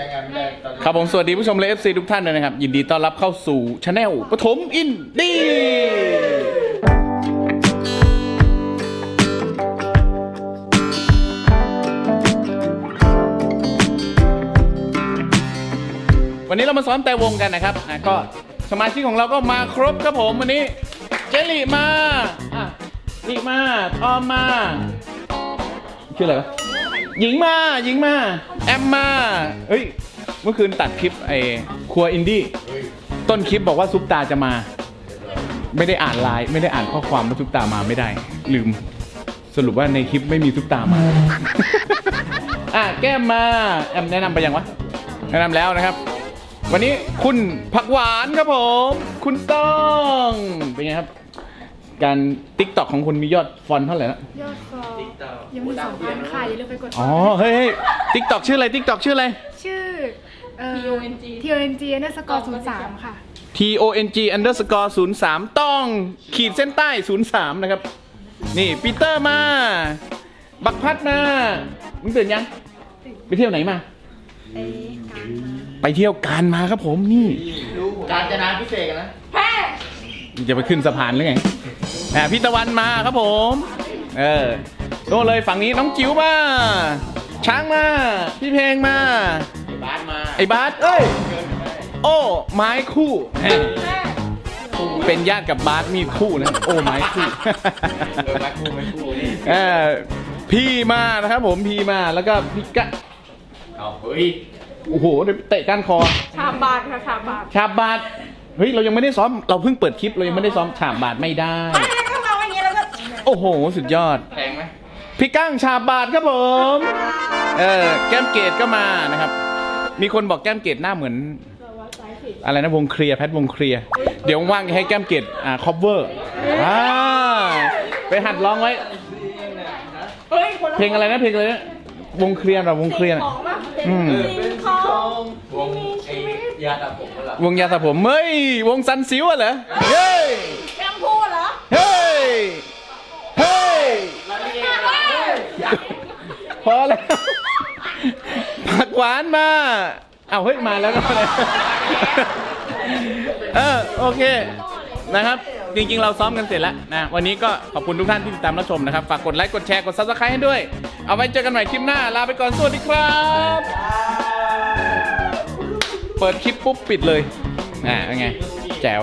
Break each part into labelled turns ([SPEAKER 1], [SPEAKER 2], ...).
[SPEAKER 1] ช้งานไม่ได้ตอนนี้
[SPEAKER 2] ครับผมสวัสดีผู้ชมและ FC ทุกท่านเลยนะครับ ยินดีต้อนรับเข้าสู่ช anel ปฐมอินดี้วันนี้เรามาซ้อมแต่วงกันนะครับอะก็สมาชิกของเราก็มาครบครับผมวันนี้เจลลี่มาอะลิมาทอมมาชื่ออะไรวะหญิงมาหญิงมา แอมมาเฮ้ย เมื่อคืนตัดคลิปไอ้ครัวอินดี้ต้นคลิปบอกว่าซุปตาจะมา ไม่ได้อ่านไลน์ไม่ได้อ่านข้อความว่าซุปตามาไม่ได้ ลืม สรุปว่าในคลิปไม่มีซุปตามา อะแก้มมา แอมแนะนำไปยังวะ แนะนำแล้วนะครับ วันนี้คุณผักหวานครับผม คุณต้อง เป็นไงครับ การติ๊กต็อกของคุณมียอดฟอลเท่าไหร่แล้ว
[SPEAKER 3] ยอดฟอลยังมีสองพันค่ะอย่าลืมไปกด
[SPEAKER 2] อ๋อเฮ้ยติ๊กต็อกชื่ออะไรติ๊กต็อกชื่ออะไร
[SPEAKER 3] ชื่อเอ่อ T O N G T O N G นั่นสกอร์ศูนย์สามค่ะ
[SPEAKER 2] T O N G underscore 03 ต้องขีดเส้นใต้ 03 นะครับ นี่ปีเตอร์มา บักพัดมา มึงตื่นยัง ไปเที่ยวไหนมา ไปเที่ยวการมาครับผมนี่
[SPEAKER 1] การจะนานพิเศษกันนะ
[SPEAKER 2] มึงจะไปขึ้นสะพานหรือไง อ่าพี่ตะวันมาครับผม เออโน่นเลยฝั่งนี้น้องจิ๋วมา ช้างมา พี่เพลงมา
[SPEAKER 1] บ้านมา
[SPEAKER 2] ไอ้บาสเอ้ย โอ้ ไม้คู่แหมเป็นญาติกับบาสมีดคู่นะ โอ้ ไม้คู่
[SPEAKER 1] เออไม่คู่ไม่คู่นี่
[SPEAKER 2] เออพี่มานะครับผมพี่มาแล้วก็พี่กะ
[SPEAKER 1] เอาเฮ้ย
[SPEAKER 2] โอ้โหเดี๋ยวเตะก้านคอ
[SPEAKER 3] ชามบาทค่ะชามบาท
[SPEAKER 2] ฉาบบาทเฮ้ยเรายังไม่ได้ซ้อมเราเพิ่งเปิดคลิปเรายังไม่ได้ซ้อมฉาบบาทไม่ได้ อ้โห สุดยอด
[SPEAKER 1] แพงไหม
[SPEAKER 2] พี่ก้างฉาบบาทครับผม เออ แก้มเกตก็มานะครับ มีคนบอกแก้มเกตหน้าเหมือน อะไรนะวงเคลียร์แพทวงเคลียร์เดี๋ยวว่างๆให้แก้มเกตอ่าคอปเวอร์อ่าไปหัดร้องไว้
[SPEAKER 3] เฮ้ยคนละ
[SPEAKER 2] เพลงอะไรนะเพลงอะไรนะวงเคลียร์เราวงเคลียร์น่ะ
[SPEAKER 3] ของป่ะ
[SPEAKER 2] อืม
[SPEAKER 3] เป็นของ
[SPEAKER 1] วงไอ้ยาตาผมก็หรอ
[SPEAKER 2] วงยาสระผมเฮ้ยวงซันซิวอะเหรอเฮ้ย
[SPEAKER 3] พอ
[SPEAKER 2] แล้วผักหวานมา เอาเฮ้ยมาแล้วก็เลยเออโอเคนะครับ จริงๆ เราซ้อมกันเสร็จแล้วนะวันนี้ก็ขอบคุณทุกท่านที่ติดตามรับชมนะครับ ฝากกดไลค์กดแชร์กด subscribe ให้ด้วย เอาไว้เจอกันใหม่คลิปหน้า ลาไปก่อนสวัสดีครับ เปิดคลิปปุ๊บปิดเลยอ่าเป็นไง แจ๋ว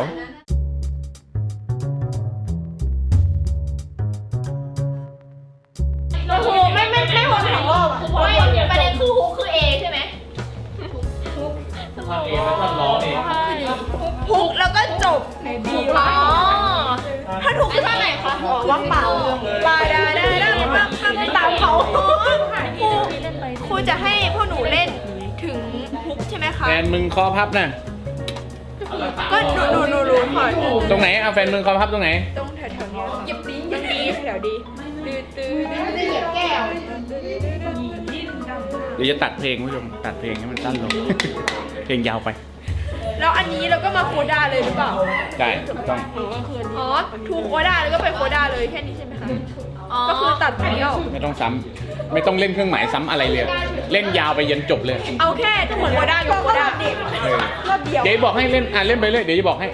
[SPEAKER 3] บ
[SPEAKER 4] ใน
[SPEAKER 3] บี
[SPEAKER 4] อ๋อ
[SPEAKER 3] ถ้าถูก
[SPEAKER 4] คือท่าไหนคะ
[SPEAKER 3] ว่างเปล่าปาดาดาดาปังปังตามเขาครูครูจะให้พวกหนูเล่นถึงฮุกใช่ไหมคะ
[SPEAKER 2] แฟนมึงคอพับน่ะ
[SPEAKER 3] ก็หนูหนูหนูรู้ค่ะ
[SPEAKER 2] ตรงไหนเอาแฟนมึงคอพับตรงไหน
[SPEAKER 3] ตรงแถวแถวๆนี้ค่ะเหยียบดีเหยียบดีแถวดีตื้อตื้อตื้อเหยียบแก้ว
[SPEAKER 2] เดี๋ยวจะตัดเพลงคุณผู้ชม ตัดเพลงให้มันสั้นลง เพลงยาวไป
[SPEAKER 3] แล้วอันนี้เราก็มาโคด้าเลยหรือเปล่า
[SPEAKER 2] ได้ถูกต้อง
[SPEAKER 3] อ๋อทูโคด้าแล้วก็ไปโคด้าเลยแค่นี้ใช่ไหมคะ
[SPEAKER 4] อ๋อ
[SPEAKER 3] ก็คือตัดไปเดียว
[SPEAKER 2] ไม่ต้องซ้ำไม่ต้องเล่นเครื่องหมายซ้ำอะไรเลย เล่นยาวไปยันจบเลย
[SPEAKER 3] เอาแค่ทั้งหมดโคด้ากับโคด้า
[SPEAKER 2] เออ
[SPEAKER 3] รอบเดียว
[SPEAKER 2] เดี๋ยวบอกให้เล่นอะเล่นไปเลยเดี๋ยวจะบอกให้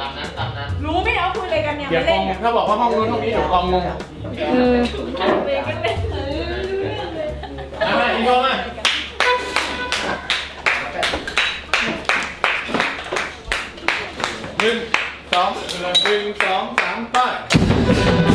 [SPEAKER 1] ตามนั้นตามนั้น
[SPEAKER 3] รู้ไหมเอาคุยอะไรกันเนี่ย
[SPEAKER 2] เดี๋ยวกองถ้าบอกว่าห้องนู้นห้องนี้เดี๋ยวกองงงอะอีกกองอะ หนึ่งสองหนึ่งสองสามไป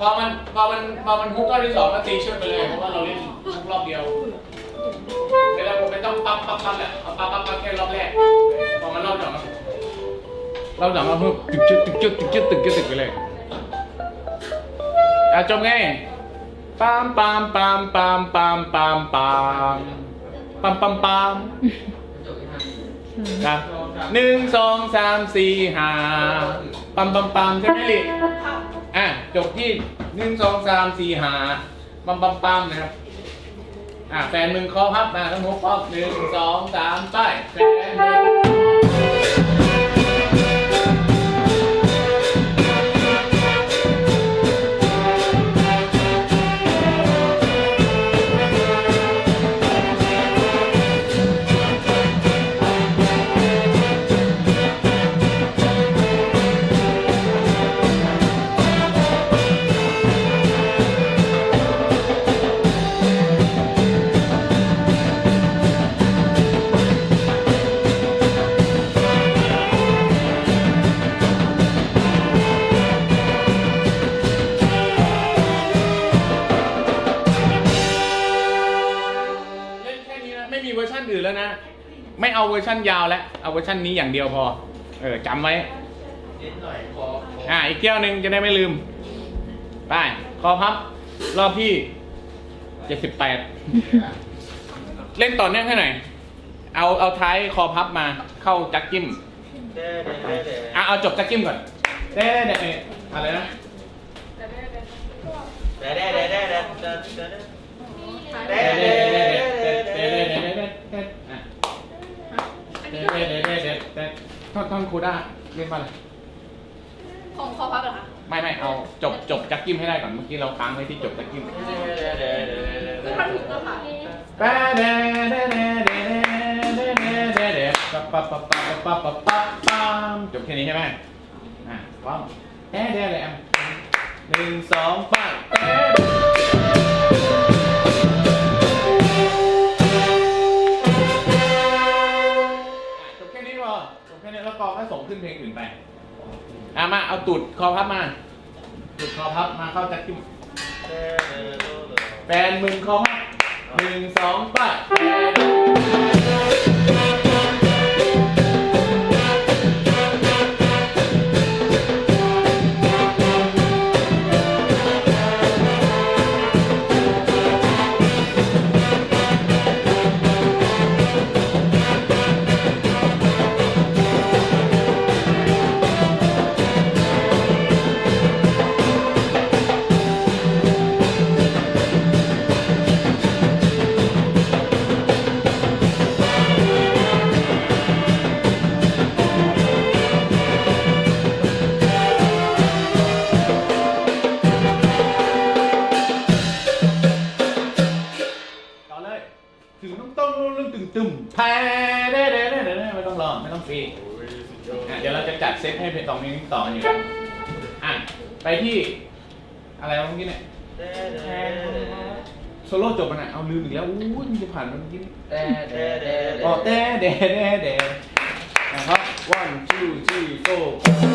[SPEAKER 2] พอมันพอมันพอมันมุกรอบที่สองก็ตีเชิดไปเลยเพราะว่าเราเล่นมุกรอบเดียวเวลาผมไม่ต้องปั๊บปั๊บปั๊บแหละเอาปั๊บปั๊บปั๊บแค่รอบแรกพอมันรอบสองรอบสองก็ปุ๊บตึกจึ๊กตึกจึ๊กตึกจึ๊กตึกจึ๊กตึกไปเลยอะจบไงปามปามปามปามปามปามปามปามปามปาม
[SPEAKER 1] จบที่ห้า
[SPEAKER 2] ครับหนึ่งสองสามสี่ห้าปั๊มปั๊มปั๊มใช่ไหมลิ อะจบที่หนึ่งสองสามสี่หาปั๊มปั๊มปั๊มนะครับ อะแฟนมึงเคอพับมาทั้งหมดป๊อบหนึ่งสองสามไปแฟนมึง เอาเวอร์ชันยาวแล้วเอาเวอร์ชันนี้อย่างเดียวพอ เออจำไว้
[SPEAKER 1] นิดหน่อยพอ
[SPEAKER 2] อะอีกเที่ยวหนึ่งจะได้ไม่ลืม ไป คอพับ รอบที่เจ็ดสิบแปดเล่นต่อเนื่องให้หน่อย เอาเอาท้ายคอพับมาเข้าจักกิ้มอะเอาจบจักกิ้มก่อนเด้เด้เด้อะไรนะ
[SPEAKER 1] เด้เด้เด้เด้เด้เด้
[SPEAKER 2] เด้เด้เด้เด้เด้เด้เด้เด้เด้เด้อะเด้เด้เด้เด้เด้เด้ ท่อนท่อนครูด้าเล่นมาเลย
[SPEAKER 3] ของคอพับเหรอคะ
[SPEAKER 2] ไม่ไม่เอาจบจบจักกิ้มให้ได้ก่อนเมื่อกี้เราค้างไว้ที่จบจักกิ้ม
[SPEAKER 3] คือท่อนหุกอะค่ะ
[SPEAKER 2] ปะเดเดเดเดเดเดเดเดปะปะปะปะปะปะปะปะจบแค่นี้ใช่ไหมอะป้อมเดเดเดอะหนึ่งสองไป มา เอาตูดคอพับมา ตูดคอพับมาเข้าจักกิ้มแฟนมึงเขาให้หนึ่งสองไป ถึงต้องต้องต้องตึงตึมแพ้เด้เด้เด้เด้ไม่ต้องรอไม่ต้องฟรีอะเดี๋ยวเราจะจัดเซตให้เป็นสองเพลงต่อกันอยู่อะไปที่ อะไรวะเมื่อกี้เนี่ยโซโล่จบมันอะเอาลืมอีกแล้วอู้ยมันจะผ่านมันเมื่อกี้นี่
[SPEAKER 1] เด้เด้เด้
[SPEAKER 2] อ๋อเต้เด้เด้เด้นะครับ one two three four